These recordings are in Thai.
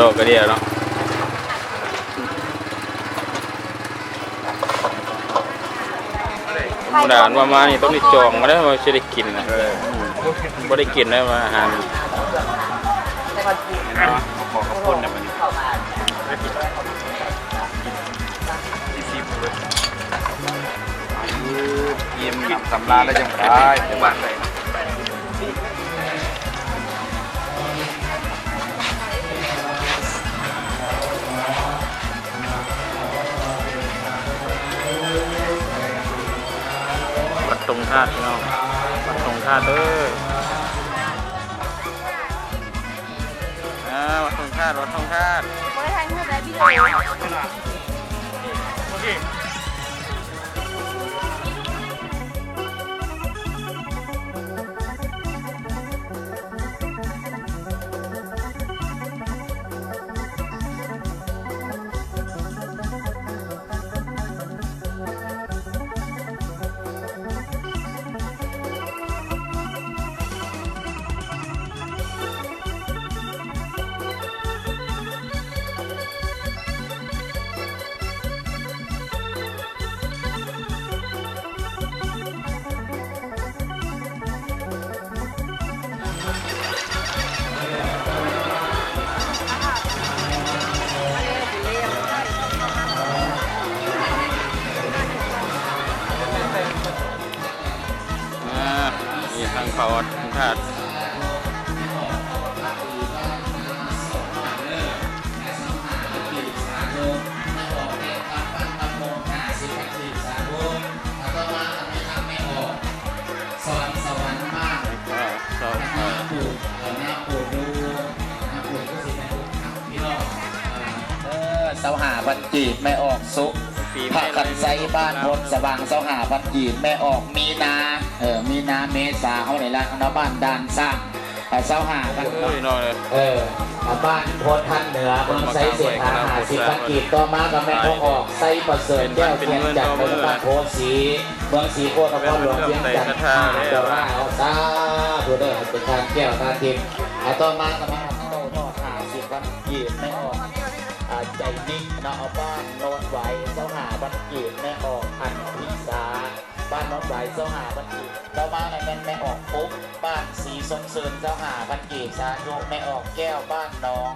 ดอกกระเดียเนาะธรรมดาว่ามานี่ต้องได้จองมาได้ว่าจะได้กินนะบ่ได้กินได้มาอาหารขอขอบคุณนะมันยิ้มนับสำราญแล้วยังได้จังหวัดไหน วัดตรงธาตุพี่น้องวัดตรงธาตุเด้ออ่าวัดตรงธาตุวัดตรงธาตุไม่ได้ถ่ายรูปแล้วพี่เลยอ่ ปลูกเอ่อหน้าปลูกดูหน้าปลูกก็สิเป็นลูกครับพี่น้องเออเสาหาบันจีบไม่ออกสุ ปีผัแม่กกันไซบ้านพลสว่างเสาหาบันจีบไม่ออกมีนาเออมีนาเมษาเขาไหนละเนาะบ้านดานสร้างเอ่อเสาหากันโอ้ยน้อยเลยเออบ้านโพนทันเหนือเมืองไซเสียหาหาสิบพันกีบต่อมากับแม่ทองออกไซประเสริฐแก้วเทียนจัดเป็นบ้านโพสีเมืองสีโพธิ์นครหลวงเวียงจันทร์เจ้าว่าเอาซาผู้เด้อเป็นทางแก้วตาทิพย์แต่ต่อมากับแม่เข้าทอดหาสิบพันกีบไม่ออกานน้องไหวเจ้าหาบันกีเรามาในแม่ไม่ออกปุ๊บบ้านสีสมเสริญเจ้าหาบันกีบสาธุไม่ออกแก้วบ้านน้อง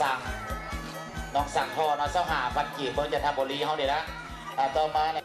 สั่งน้องสั่งพ่อเนาะเจ้าหาบันกีเพิ่งจะทำบุรีเขาเดี๋ยวนะต่อมาเนี่ย